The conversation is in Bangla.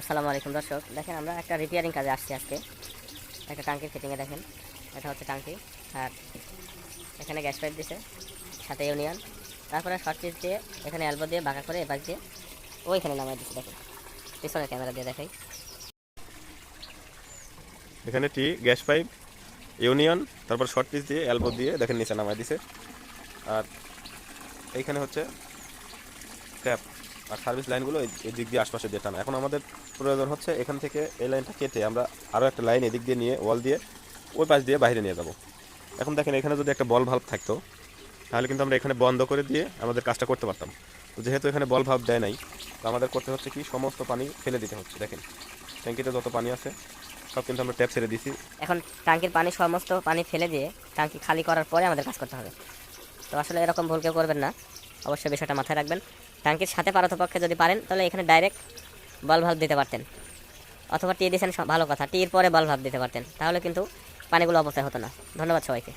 আসসালামু আলাইকুম, দর্শক। দেখেন, আমরা একটা রিপেয়ারিং কাজে আসছি আজকে। একটা টাঙ্কির ফিটিংয়ে দেখেন। এটা হচ্ছে টাঙ্কি আর এখানে গ্যাস পাইপ দিছে, সাথে ইউনিয়ন। তারপরে শর্ট পিস দিয়ে এখানে অ্যালবো দিয়ে বাঁকা করে এবার দিয়ে ওইখানে নামাই দিচ্ছে দেখেন। পিছনের ক্যামেরা দিয়ে দেখাই। এখানে টি গ্যাস পাইপ ইউনিয়ন, তারপর শর্ট পিস দিয়ে এলবো দিয়ে দেখেন নিচে নামাই দিছে। আর এইখানে হচ্ছে ট্যাপ আর সার্ভিস লাইনগুলো এই দিক দিয়ে আশপাশে দিয়ে টানা। এখন আমাদের প্রয়োজন হচ্ছে এখান থেকে এই লাইনটা কেটে আমরা আরও একটা লাইন এদিক দিয়ে নিয়ে ওয়াল দিয়ে ওই পাশ দিয়ে বাইরে নিয়ে যাব। এখন দেখেন এখানে যদি একটা বল ভাল্ব থাকতো, তাহলে কিন্তু আমরা এখানে বন্ধ করে দিয়ে আমাদের কাজটা করতে পারতাম। তো যেহেতু এখানে বল ভাব দেয় নাই, তো আমাদের করতে হচ্ছে কি সমস্ত পানি ফেলে দিতে হচ্ছে। দেখেন, ট্যাঙ্কিতে যত পানি আছে, সব কিন্তু আমরা ট্যাপ ছেড়ে দিছি এখন ট্যাঙ্কির পানি সমস্ত পানি ফেলে দিয়ে টাঙ্কি খালি করার পরে আমাদের কাজ করতে হবে। তো আসলে এরকম ভুল কেউ করবেন না। অবশ্যই বিষয়টা মাথায় রাখবেন। টাঙ্কির সাথে পারতপক্ষে যদি পারেন, তাহলে এখানে ডাইরেক্ট বল ভাব দিতে পারতেন। অথবা টি দিয়েছেন ভালো কথা। টির পরে বল ভাব দিতে পারতেন। তাহলে কিন্তু পানিগুলো অপচয় হতো না। ধন্যবাদ সবাইকে।